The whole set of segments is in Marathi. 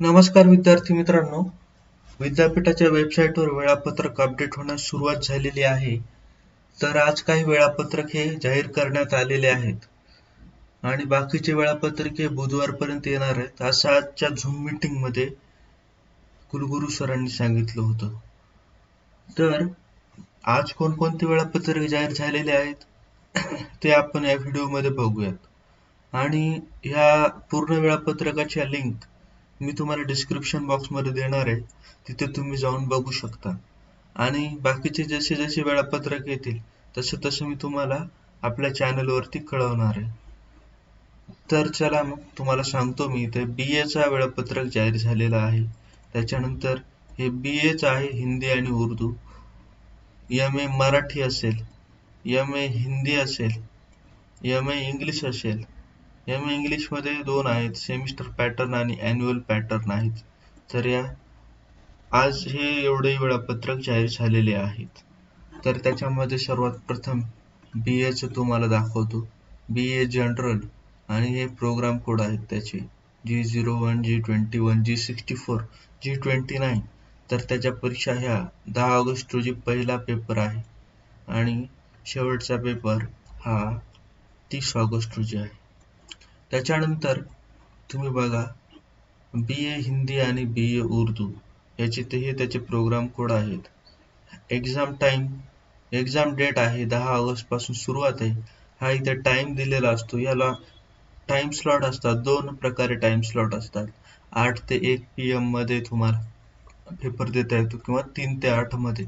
नमस्कार विद्यार्थी मित्रांनो. विद्यापीठाच्या वेबसाईटवर वेळापत्रक अपडेट होण्यास सुरुवात झालेली आहे. तर आज काही वेळापत्रक हे जाहीर करण्यात आलेले आहेत. आणि बाकीचे वेळापत्रक हे बुधवारपर्यंत येणार आहेत. असं आजच्या झूम मीटिंगमध्ये कुलगुरू सरांनी सांगितलं होतं. तर आज कोणकोणते वेळापत्रक जाहीर झालेले आहेत ते आपण या व्हिडिओमध्ये बघूयात. आणि ह्या पूर्ण वेळापत्रकाच्या लिंक मी तुम्हाला डिस्क्रिप्शन बॉक्समध्ये देणार आहे. तिथे तुम्ही जाऊन बघू शकता. आणि बाकीचे जसे जसे वेळापत्रक येतील तसे तसे मी तुम्हाला आपल्या चॅनलवरती कळवणार आहे. तर चला मग तुम्हाला सांगतो मी इथे बी एचा वेळापत्रक जाहीर झालेला आहे. त्याच्यानंतर हे बी एच आहे हिंदी आणि उर्दू. एम ए मराठी असेल एम ए हिंदी असेल एम ए इंग्लिश असेल एम इंग्लिशमध्ये दोन आहेत सेमिस्टर पॅटर्न आणि अॅन्युअल पॅटर्न आहेत. तर या आज हे एवढे वेळापत्रक जाहीर झालेले आहेत. तर त्याच्यामध्ये सर्वात प्रथम बी एचं तुम्हाला दाखवतो. बी ए जनरल आणि हे प्रोग्राम कोड आहेत त्याचे. G zero one G twenty one G sixty four G twenty nine तर त्याच्या परीक्षा ह्या दहा ऑगस्ट रोजी पहिला पेपर आहे. आणि शेवटचा पेपर हा तीस ऑगस्ट रोजी आहे. त्याच्यानंतर तुम्ही बघा बी ए हिंदी आणि बी ए उर्दू याचे ते हे त्याचे प्रोग्राम कोड आहेत. एक्झाम टाईम एक्झाम डेट आहे दहा ऑगस्टपासून सुरुवात आहे. हा इथे टाईम दिलेला असतो. याला टाइम स्लॉट असतात. दोन प्रकारे टाइम स्लॉट असतात. आठ ते एक पी एममध्ये तुम्हाला पेपर देता येतो किंवा तीन ते आठमध्ये.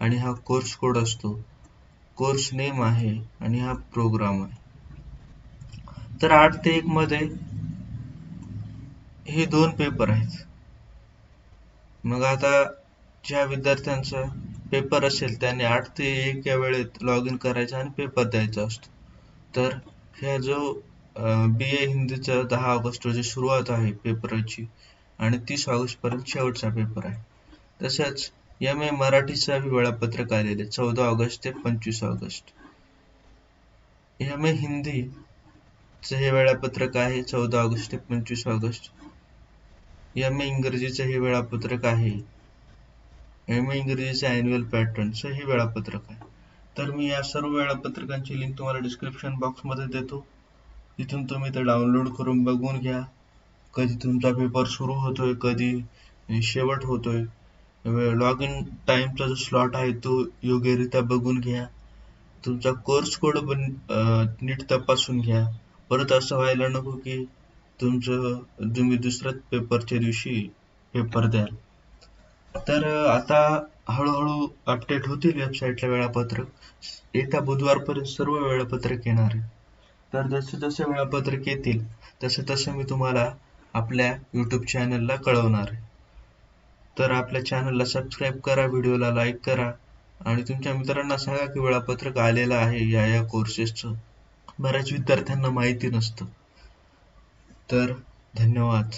आणि हा कोर्स कोड असतो. कोर्स नेम आहे आणि हा प्रोग्राम आहे. तर आठ ते एक मध्ये हे दोन पेपर आहेत. मग आता ज्या विद्यार्थ्यांचा पेपर असेल त्याने आठ ते एक या वेळेत लॉग इन करायचं आणि पेपर द्यायचा असतो. तर ह्या जो बी ए हिंदीचा दहा ऑगस्ट रोजी सुरुवात आहे पेपरची आणि तीस ऑगस्ट पर्यंत शेवटचा पेपर आहे. तसंच एम ए मराठीचा वेळापत्रक आलेले चौदा ऑगस्ट ते पंचवीस ऑगस्ट. एम ए हिंदी आजचं हे वेळापत्रक आहे चौदा ऑगस्ट ते पंचवीस ऑगस्ट. एम ए इंग्रजीचं हे वेळापत्रक आहे. एम ए इंग्रजीचं अॅन्युअल पॅटर्नचं हे वेळापत्रक आहे. तर मी या सर्व वेळापत्रकांची लिंक तुम्हाला डिस्क्रिप्शन बॉक्समध्ये देतो. तिथून तुम्ही ते डाउनलोड करून बघून घ्या. कधी तुमचा पेपर सुरू होतोय कधी शेवट होतोय. लॉग इन टाईमचा जो स्लॉट आहे तो योग्यरित्या बघून घ्या. तुमचा कोर्स कोड पण नीट तपासून घ्या. परत असं व्हायला नको की तुमचं तुम्ही दुसऱ्याच पेपरच्या दिवशी पेपर द्याल. तर आता हळूहळू अपडेट होतील वेबसाईटला वेळापत्रक. येत्या बुधवारपर्यंत सर्व वेळापत्रक येणार आहे. तर जसे जसे वेळापत्रक येतील तसे तसे मी तुम्हाला आपल्या यूट्यूब चॅनलला कळवणार आहे. तर आपल्या चॅनलला सबस्क्राईब करा व्हिडिओला लाईक करा. आणि तुमच्या मित्रांना सांगा की वेळापत्रक आलेलं आहे या या कोर्सेसचं बऱ्याच विद्यार्थ्यांना माहिती नसतं. तर धन्यवाद.